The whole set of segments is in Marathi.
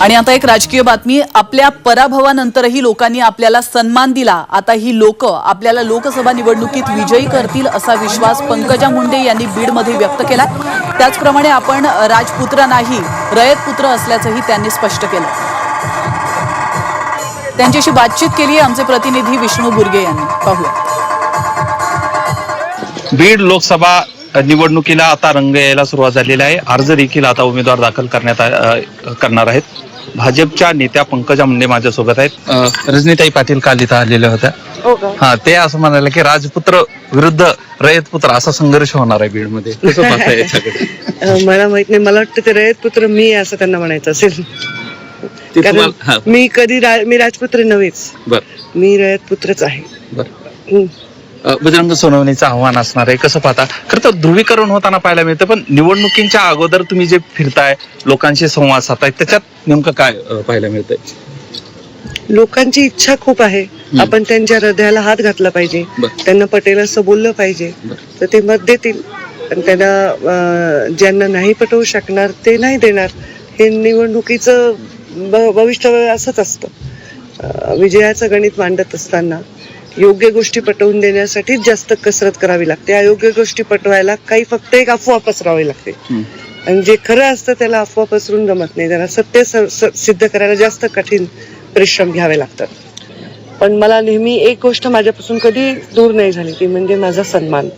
आणि आता एक राजकीय बातमी आपल्या पराभवानंतरही लोकांनी आपल्याला सन्मान दिला. आता ही लोक आपल्याला लोकसभा निवडणुकीत विजयी करतील असा विश्वास पंकजा मुंडे यांनी बीडमध्ये व्यक्त केला त्याचप्रमाणे आपण राजपुत्र नाही रयतपुत्र असल्याचंही त्यांनी स्पष्ट केलं त्यांच्याशी बातचीत केली आहे आमचे प्रतिनिधी विष्णू बुर्गे यांनी. पाहूया. बीड लोकसभा निवडणुकीला आता रंग यायला सुरुवात झालेली आहे. अर्ज देखील आता उमेदवार दाखल करण्यात करणार आहेत. भाजपच्या नेत्या पंकजा मुंडे माझ्यासोबत आहेत. रजनीताई पाटील काल इथं आलेल्या होत्या. हो हा ते असं म्हणाले की राजपुत्र विरुद्ध रयतपुत्र असा संघर्ष होणार आहे याच्याकडे? अं, मला माहीत नाही. मला वाटतं ते रयत पुत्र मी असं त्यांना म्हणायचं असेल. कारण मी कधी मी राजपुत्र नव्हेच. बर. मी रयत पुत्रच आहे बजरंग सोनवणीचं आव्हान असणार आहे. कसं पाहता खरं तर ध्रुवीकरण होताना पाहायला मिळतं पण निवडणुकींच्या अगोदर तुम्ही जे फिरताय लोकांशी संवाद साधताय त्याच्यात नेमकं काय पाहायला मिळतंय? लोकांची इच्छा खूप आहे. आपण त्यांच्या हृदयाला हात घातला पाहिजे. त्यांना पटेल असं बोललं पाहिजे. तर ते मत देतील. आणि त्यांना ज्यांना नाही पटवू शकणार ते नाही देणार हे निवडणुकीचं भविष्य असंच असतं. विजयाचं गणित मांडत असताना. योग्य गोष्टी पटवून देण्यासाठीच जास्त कसरत करावी लागते. अयोग्य गोष्टी पटवायला काही फक्त एक अफवा पसरावी लागते. आणि जे खरं असतं त्याला अफवा पसरून जमत नाही. त्याला सत्य सिद्ध करायला जास्त कठीण परिश्रम घ्यावे लागतात. पण मला नेहमी एक गोष्ट माझ्यापासून कधी दूर नाही झाली ती म्हणजे माझा सन्मान.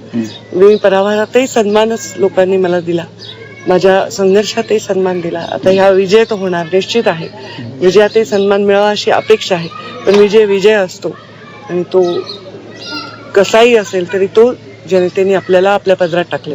मी पराभवातही सन्मानच लोकांनी मला दिला. माझ्या संघर्षातही सन्मान दिला. आता ह्या विजय तर होणार निश्चित आहे. विजयातही सन्मान मिळावा अशी अपेक्षा आहे. पण विजय विजय असतो आणि तो कसाही असेल तरी तो जनतेने आपल्याला आपल्या पदरात टाकलेला.